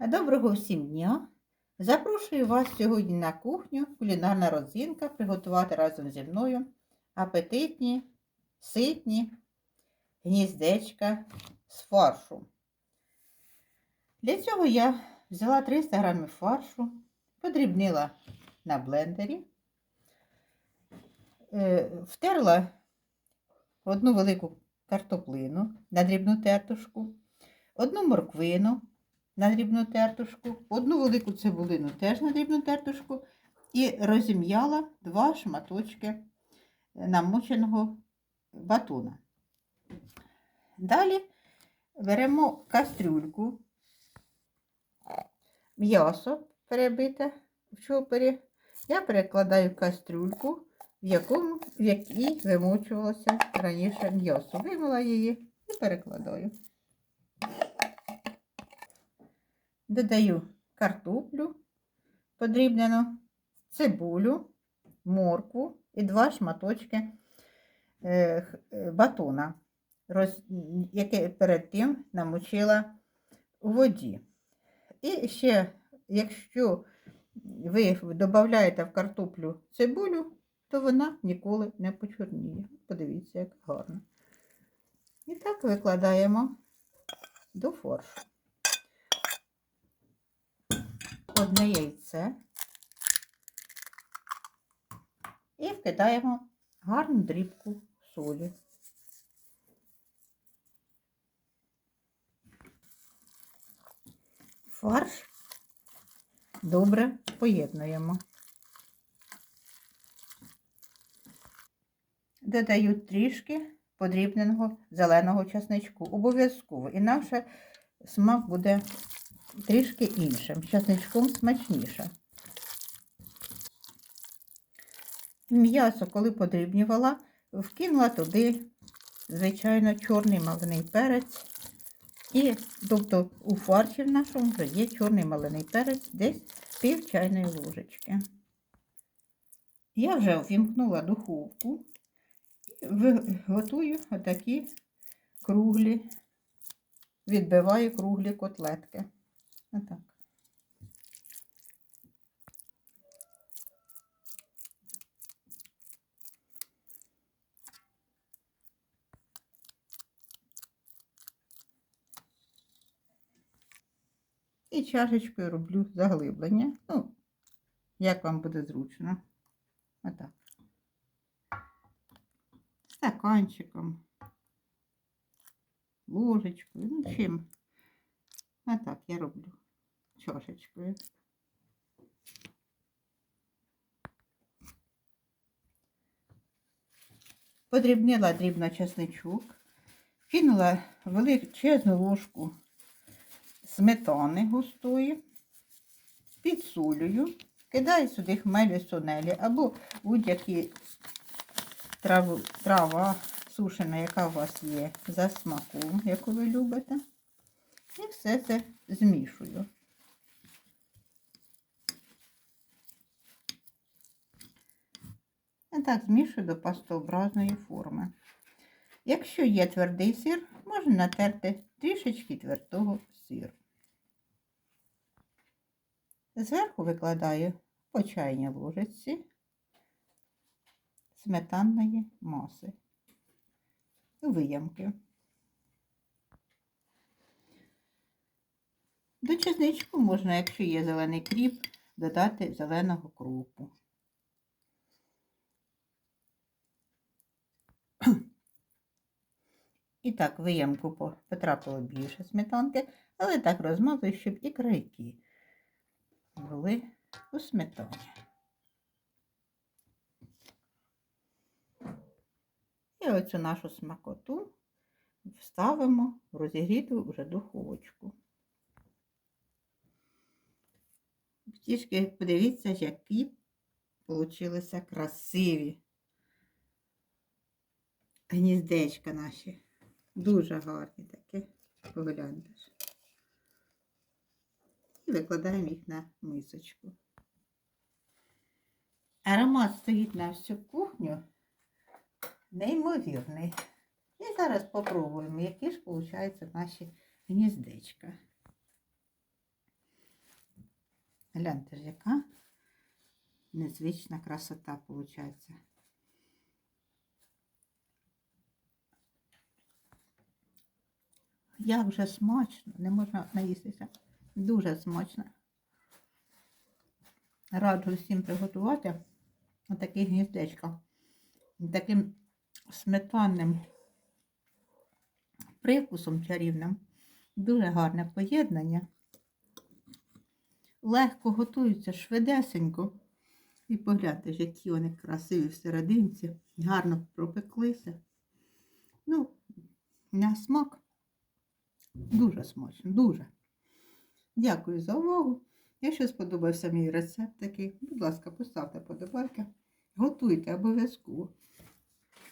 Доброго всім дня! Запрошую вас сьогодні на кухню кулінарна родзинка приготувати разом зі мною апетитні, ситні гніздечка з фаршу. Для цього я взяла 300 г фаршу, подрібнила на блендері, е, втерла одну велику картоплину на дрібну тертушку, одну морквину на дрібну тертушку, одну велику цибулину теж на дрібну тертушку і розім'яла два шматочки намоченого батона. Далі беремо кастрюльку, м'ясо перебите в чопері. Я перекладаю кастрюльку, в, якому, в якій вимочувалося раніше м'ясо. Вимила її і перекладаю. Додаю картоплю подрібнену, цибулю, моркву і два шматочки е, е, батона, яке перед тим намочила у воді. І ще, якщо ви додаєте в картоплю цибулю, то вона ніколи не почорніє. Подивіться, як гарно. І так викладаємо до фаршу. Одне яйце і вкидаємо гарну дрібку солі. Фарш добре поєднуємо. Додаю трішки подрібненого зеленого часничку. Обов'язково, інакше смак буде трішки іншим, з часничком смачніше. М'ясо, коли подрібнювала, вкинула туди, звичайно, чорний малиний перець. І, тобто, у фарші в нашому вже є чорний малиний перець, десь пів чайної ложечки. Я вже ввімкнула духовку і готую отакі круглі, відбиваю круглі котлетки. Отак. І чашечкою роблю заглиблення. Ну, як вам буде зручно. Отак. Стаканчиком, ложечкою, ну чим. Отак я роблю чашечкою. Подрібнила дрібно чесничок, кинула величезну ложку сметани густої, підсолюю, кидаю сюди хмелі сонелі або будь-які трава сушена, яка у вас є, за смаком, яку ви любите. І все це змішую. Так змішую до пастообразної форми. Якщо є твердий сир, можна натерти трішечки твердого сиру. Зверху викладаю по чайній ложечці сметанної маси у виямки. До чесничку можна, якщо є зелений кріп, додати зеленого кропу. І так, виямку по- потрапило більше сметанки, але так розмазую, щоб і крайки були у сметані. І оцю нашу смакоту вставимо в розігріту вже духовочку. Тішки подивіться, які получилися красиві гніздечка наші. Дуже гарні такі. Погляньте. І викладаємо їх на мисочку. Аромат стоїть на всю кухню. Неймовірний. І зараз спробуємо, які ж виходять наші гніздечка. Гляньте ж, яка незвична красота виходить. Як вже смачно, не можна наїстися. Дуже смачно. Раджу всім приготувати отакі гніздечка. Таким сметанним привкусом чарівним. Дуже гарне поєднання. Легко готуються, швидесенько. І погляньте, які вони красиві всерединці, гарно пропеклися. Ну, на смак дуже смачно, дуже. Дякую за увагу. Якщо сподобався мій рецепт такий, будь ласка, поставте подобайки, готуйте обов'язково.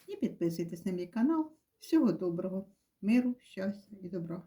І підписуйтесь на мій канал. Всього доброго, миру, щастя і добра.